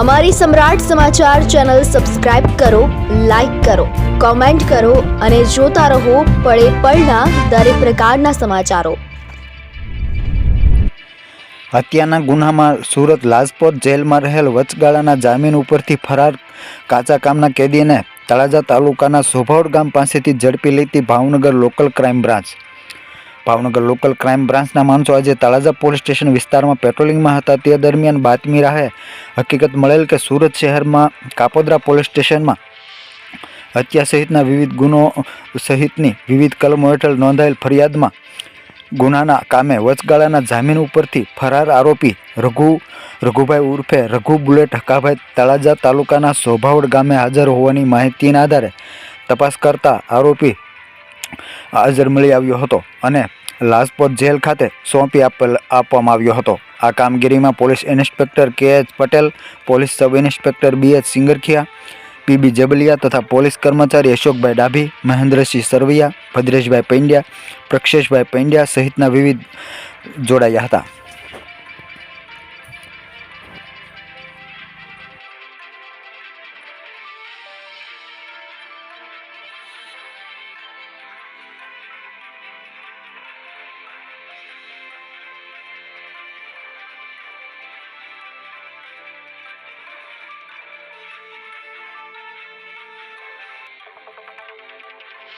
અમારી Samrat Samachar channel subscribe કરો, like કરો, કોમેન્ટ કરો અને જોતા રહો પળે પળના દરેક પ્રકારના સમાચારો. હત્યાના ગુનામાં સુરત લાજપોર જેલમાં રહેલ વચગાળાના જામીન ઉપરથી ફરાર કાચા કામના કેદીને તળાજા તાલુકાના સોભાવડ ગામ પાસેથી ઝડપી લેતી Bhavnagar local crime branch. Bhavnagar local crime બ્રાન્ચના માણસો આજે તળાજા પોલીસ સ્ટેશન વિસ્તારમાં પેટ્રોલિંગમાં હતા. તે દરમિયાન બાતમી રાહે હકીકત મળેલ કે સુરત શહેરમાં કાપોદ્રા પોલીસ સ્ટેશનમાં હત્યા સહિતના વિવિધ ગુનો સહિતની વિવિધ કલમો હેઠળ નોંધાયેલ ફરિયાદમાં ગુનાના કામે વચગાળાના જામીન ઉપરથી ફરાર આરોપી રઘુ, રઘુભાઈ ઉર્ફે રઘુ બુલેટ હકાભાઈ તળાજા તાલુકાના સોભાવડ ગામે હાજર હોવાની માહિતીના આધારે તપાસ કરતા આરોપી હાજર મળી આવ્યો હતો અને લાજપોર જેલ ખાતે સોંપી આપવામાં આવ્યો હતો. આ કામગીરીમાં police inspector K H Patel, police sub inspector B H Singarkhiya PB Jabaliya તથા પોલીસ કર્મચારી અશોકભાઈ ડાભી, મહેન્દ્રસિંહ સરવૈયા, ભદ્રેશભાઈ પંડ્યા, પ્રક્ષેશભાઈ પંડ્યા સહિતના વિવિધ જોડાયા હતા.